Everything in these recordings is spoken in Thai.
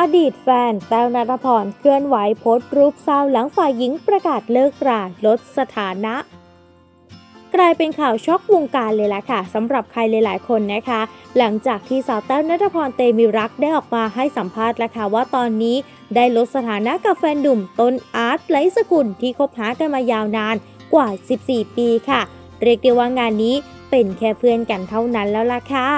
อดีตแฟนแต้วนัทพรเคลื่อนไหวโพสต์รูปเศร้าหลังฝ่ายหญิงประกาศเลิกราลดสถานะ กลายเป็นข่าวช็อกวงการเลยล่ะค่ะสำหรับใครหลาย ๆ คนนะคะ หลังจากที่สาวแต้วนัทพรเตมีรักได้ออกมาให้สัมภาษณ์แล้วค่ะว่าตอนนี้ได้ลดสถานะกับแฟนหนุ่มต้นอาร์ตไลสกุลที่คบหากันมายาวนานกว่า 14 ปีค่ะ เรียกได้ว่างานนี้เป็นแค่เพื่อนกันเท่านั้นแล้วล่ะค่ะ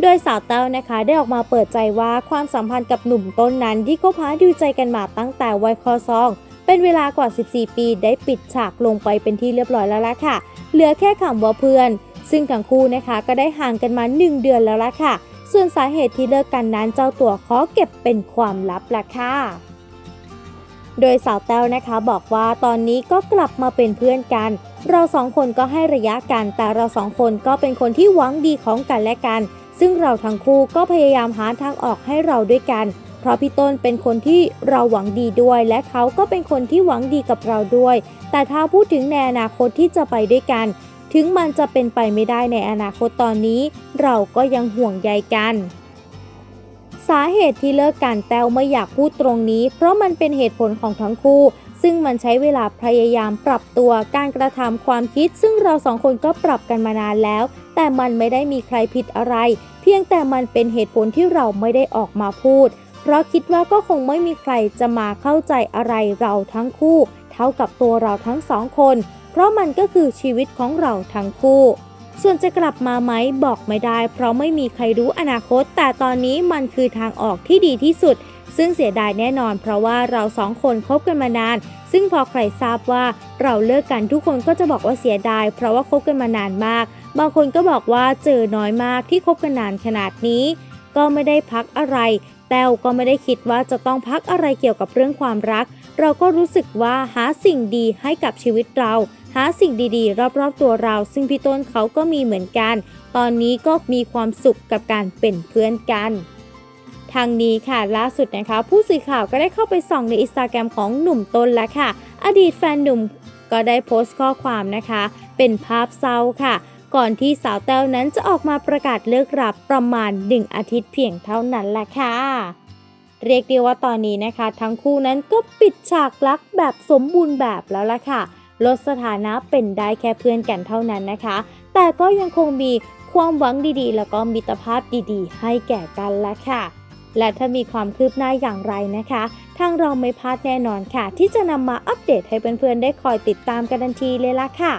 โดยสาวเต้านะคะได้ออกมาเปิดใจว่าความสัมพันธ์กับหนุ่มต้นนั้นที่คบหาดูใจกันมาตั้งแต่วัยคอซอง เป็นเวลากว่า 14 ปีได้ปิดฉากลงไปเป็นที่เรียบร้อยแล้วล่ะค่ะ เหลือแค่คำว่าเพื่อน ซึ่งทั้งคู่นะคะก็ได้ห่างกันมา 1 เดือนแล้วล่ะค่ะ ส่วนสาเหตุที่เลิกกันนั้นเจ้าตัวขอเก็บเป็นความลับล่ะค่ะโดยสาวแต้วนะคะบอกว่าตอนนี้ก็กลับมาเป็นเพื่อนกัน เราสองคนก็ให้ระยะกัน แต่เราสองคนก็เป็นคนที่หวังดีของกันและกัน ซึ่งเราทั้งคู่ก็พยายามหาทางออกให้เราด้วยกัน เพราะพี่ต้นเป็นคนที่เราหวังดีด้วย และเขาก็เป็นคนที่หวังดีกับเราด้วย แต่ถ้าพูดถึงในอนาคตที่จะไปด้วยกัน ถึงมันจะเป็นไปไม่ได้ในอนาคตตอนนี้ เราก็ยังห่วงใยกันสาเหตุที่เลิกกันแต้วไม่อยากพูดตรงนี้ เพราะมันเป็นเหตุผลของทั้งคู่ ซึ่งมันใช้เวลาพยายามปรับตัวการกระทำความคิด ซึ่งเราสองคนก็ปรับกันมานานแล้วแต่มันไม่ได้มีใครผิดอะไร เพียงแต่มันเป็นเหตุผลที่เราไม่ได้ออกมาพูด เพราะคิดว่าก็คงไม่มีใครจะมาเข้าใจอะไรเราทั้งคู่ เท่ากับตัวเราทั้งสองคน เพราะมันก็คือชีวิตของเราทั้งคู่ส่วนจะกลับมาไหมบอกไม่ได้ เพราะไม่มีใครรู้อนาคต แต่ตอนนี้มันคือทางออกที่ดีที่สุด ซึ่งเสียดายแน่นอน เพราะว่าเราสองคนคบกันมานาน ซึ่งพอใครทราบว่าเราเลิกกันทุกคนก็จะบอกว่าเสียดาย เพราะว่าคบกันมานานมาก บางคนก็บอกว่าเจอน้อยมากที่คบกันนานขนาดนี้ ก็ไม่ได้พักอะไร แต้วก็ไม่ได้คิดว่าจะต้องพักอะไรเกี่ยวกับเรื่องความรัก เราก็รู้สึกว่าหาสิ่งดีให้กับชีวิตเรา หาสิ่งดีๆ รอบๆตัวเรา ซึ่งพี่ต้นเขาก็มีเหมือนกัน ตอนนี้ก็มีความสุขกับการเป็นเพื่อนกันทางนี้ค่ะล่าสุดนะคะ ผู้สื่อข่าวก็ได้เข้าไปส่องในอินสตาแกรมของหนุ่มต้นแล้วค่ะ อดีตแฟนหนุ่มก็ได้โพสต์ข้อความนะคะ เป็นภาพเศร้าค่ะ ก่อนที่สาวแต้วนั้นจะออกมาประกาศเลิกราประมาณ 1 อาทิตย์เพียงเท่านั้นแหละค่ะ เรียกได้ว่าตอนนี้นะคะ ทั้งคู่นั้นก็ปิดฉากรักแบบสมบูรณ์แบบแล้วล่ะค่ะ ลดสถานะเป็นได้แค่เพื่อนกันเท่านั้นนะคะ แต่ก็ยังคงมีความหวังดีๆ แล้วก็มิตรภาพดีๆ ให้แก่กันละค่ะและถ้ามีความคืบหน้าอย่างไรนะคะ ทางเราไม่พลาดแน่นอนค่ะ ที่จะนำมาอัปเดตให้เพื่อนๆได้คอยติดตามกันทันทีเลยล่ะค่ะ